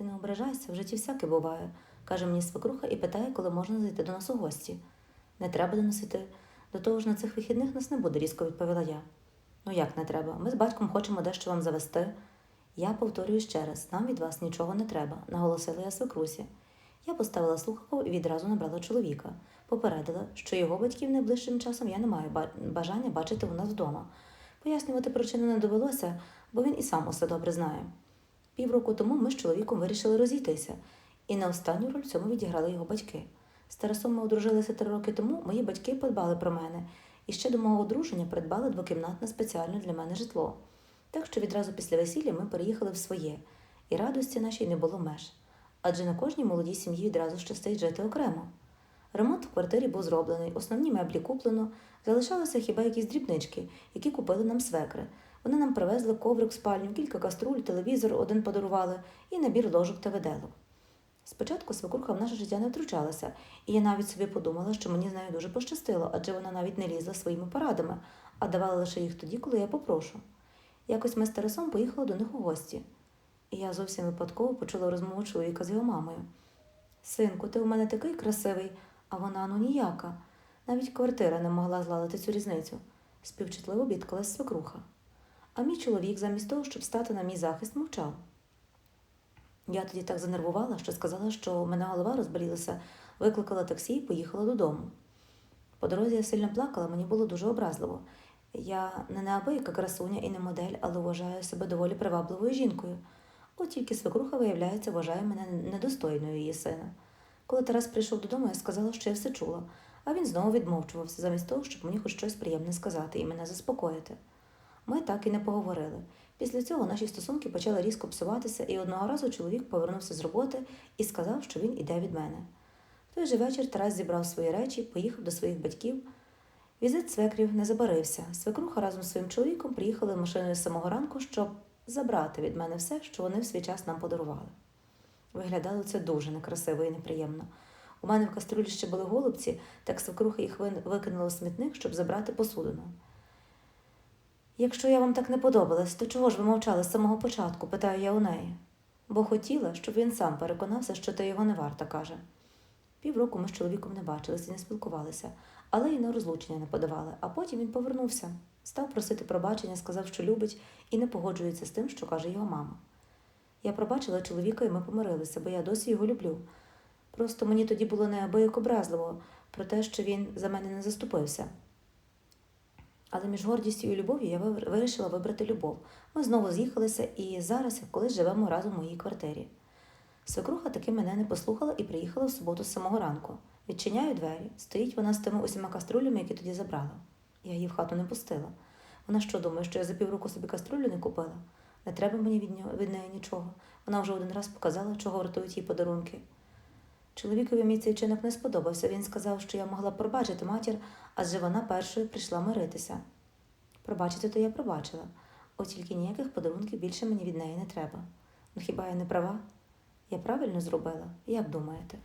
Ти не ображайся, в житті всяке буває, каже мені свекруха і питає, коли можна зайти до нас у гості. Не треба доносити. До того ж на цих вихідних нас не буде, різко відповіла я. Ну як не треба? Ми з батьком хочемо дещо вам завести. Я повторюю ще раз, нам від вас нічого не треба, наголосила я свекрусі. Я поставила слухавку і відразу набрала чоловіка. Попередила, що його батьків найближчим часом я не маю бажання бачити у нас вдома. Пояснювати причину не довелося, бо він і сам усе добре знає. Півроку тому ми з чоловіком вирішили розійтися, і не останню роль в цьому відіграли його батьки. З Тарасом ми одружилися три роки тому, мої батьки подбали про мене, і ще до мого одруження придбали двокімнатне спеціальне для мене житло. Так що відразу після весілля ми переїхали в своє, і радості нашій не було меж. Адже на кожній молодій сім'ї відразу щастить жити окремо. Ремонт в квартирі був зроблений, основні меблі куплено, залишалися хіба якісь дрібнички, які купили нам свекри. Вони нам привезли коврик спальню, кілька каструль, телевізор один подарували і набір ложок та виделок. Спочатку свекруха в наше життя не втручалася, і я навіть собі подумала, що мені з нею дуже пощастило, адже вона навіть не лізла своїми порадами, а давала лише їх тоді, коли я попрошу. Якось ми з Тарасом поїхали до них у гості, і я зовсім випадково почула розмову чоловіка з його мамою. Синку, ти у мене такий красивий, а вона ну ніяка. Навіть квартира не могла зладити цю різницю, співчутливо бідкалась свекруха. А мій чоловік, замість того, щоб стати на мій захист, мовчав. Я тоді так занервувала, що сказала, що у мене голова розболілася, викликала таксі і поїхала додому. По дорозі я сильно плакала, мені було дуже образливо. Я не неабияка красуня і не модель, але вважаю себе доволі привабливою жінкою. От тільки свекруха, виявляється, вважає мене недостойною її сина. Коли Тарас прийшов додому, я сказала, що я все чула, а він знову відмовчувався, замість того, щоб мені хоч щось приємне сказати і мене заспокоїти. Ми так і не поговорили. Після цього наші стосунки почали різко псуватися, і одного разу чоловік повернувся з роботи і сказав, що він іде від мене. В той же вечір Тарас зібрав свої речі, поїхав до своїх батьків. Візит свекрів не забарився. Свекруха разом з своїм чоловіком приїхали машиною з самого ранку, щоб забрати від мене все, що вони в свій час нам подарували. Виглядало це дуже некрасиво і неприємно. У мене в каструлі ще були голубці, так свекруха їх викинула в смітник, щоб забрати посудину. Якщо я вам так не подобалась, то чого ж ви мовчали з самого початку? питаю я у неї. Бо хотіла, щоб він сам переконався, що ти його не варта, каже. Півроку ми з чоловіком не бачилися і не спілкувалися, але й на розлучення не подавали, а потім він повернувся, став просити пробачення, сказав, що любить, і не погоджується з тим, що каже його мама. Я пробачила чоловіка, і ми помирилися, бо я досі його люблю. Просто мені тоді було неабияк образливо про те, що він за мене не заступився. Але між гордістю і любов'ю я вирішила вибрати любов. Ми знову з'їхалися і зараз, колись, живемо разом в моїй квартирі. Свекруха таки мене не послухала і приїхала в суботу з самого ранку. Відчиняю двері, стоїть вона з тими усіма каструлями, які тоді забрала. Я її в хату не пустила. Вона що думає, що я за півроку собі каструлю не купила? Не треба мені від, неї нічого. Вона вже один раз показала, чого вартують їй подарунки. Чоловікові мій цей чинок не сподобався. Він сказав, що я могла пробачити матір, адже вона першою прийшла миритися. Пробачити то я пробачила, от тільки ніяких подарунків більше мені від неї не треба. Ну хіба я не права? Я правильно зробила? Як думаєте?